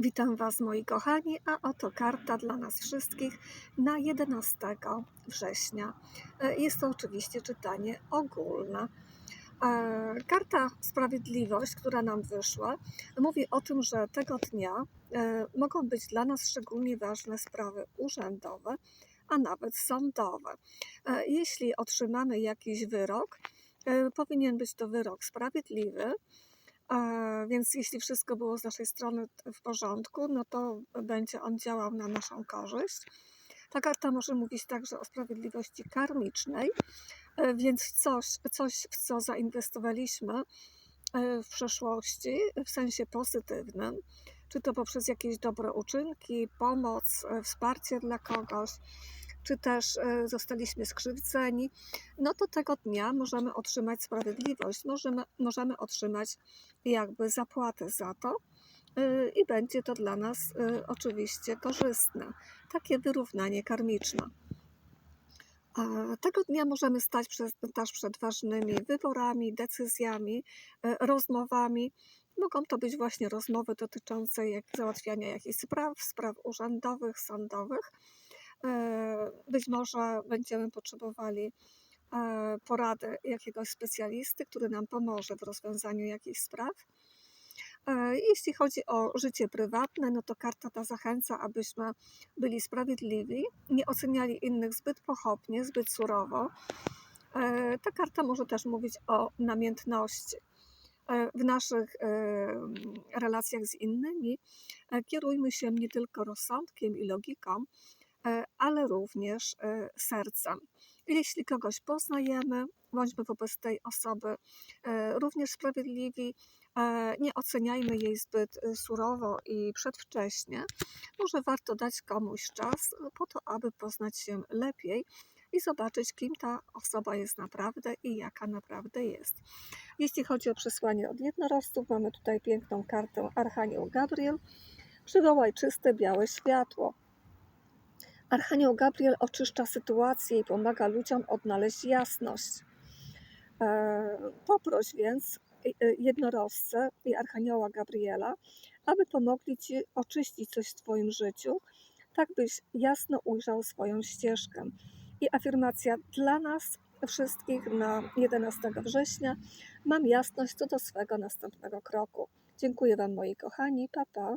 Witam Was, moi kochani, a oto karta dla nas wszystkich na 11 września. E, Jest to oczywiście czytanie ogólne. E, Karta Sprawiedliwość, która nam wyszła, mówi o tym, że tego dnia e, mogą być dla nas szczególnie ważne sprawy urzędowe, a nawet sądowe. Jeśli otrzymamy jakiś wyrok, powinien być to wyrok sprawiedliwy, więc jeśli wszystko było z naszej strony w porządku, no to będzie on działał na naszą korzyść. Ta karta może mówić także o sprawiedliwości karmicznej, e, więc coś, coś w co zainwestowaliśmy e, w przeszłości, w sensie pozytywnym, czy to poprzez jakieś dobre uczynki, pomoc, e, wsparcie dla kogoś, czy też e, zostaliśmy skrzywdzeni, no to tego dnia możemy otrzymać sprawiedliwość, możemy, możemy otrzymać jakby zapłatę za to y, i będzie to dla nas y, oczywiście korzystne. Takie wyrównanie karmiczne. Tego dnia możemy stać przed, też przed ważnymi wyborami, decyzjami, e, rozmowami. Mogą to być właśnie rozmowy dotyczące jak załatwiania jakichś spraw, spraw urzędowych, sądowych. E, Być może będziemy potrzebowali e, porady jakiegoś specjalisty, który nam pomoże w rozwiązaniu jakichś spraw. E, Jeśli chodzi o życie prywatne, no to karta ta zachęca, abyśmy byli sprawiedliwi, nie oceniali innych zbyt pochopnie, zbyt surowo. Ta karta może też mówić o namiętności. W naszych relacjach z innymi kierujmy się nie tylko rozsądkiem i logiką, ale również e, sercem. Jeśli kogoś poznajemy, bądźmy wobec tej osoby e, również sprawiedliwi, e, nie oceniajmy jej zbyt surowo i przedwcześnie. Może warto dać komuś czas po to, aby poznać się lepiej i zobaczyć, kim ta osoba jest naprawdę i jaka naprawdę jest. Jeśli chodzi o przesłanie od jednorożców, mamy tutaj piękną kartę Archanioł Gabriel. Przywołaj czyste, białe światło. Archanioł Gabriel oczyszcza sytuację i pomaga ludziom odnaleźć jasność. E, Poproś więc e, jednorożce i Archanioła Gabriela, aby pomogli Ci oczyścić coś w Twoim życiu, tak byś jasno ujrzał swoją ścieżkę. I afirmacja dla nas wszystkich na 11 września. Mam jasność co do swego następnego kroku. Dziękuję Wam, moi kochani. Pa, pa.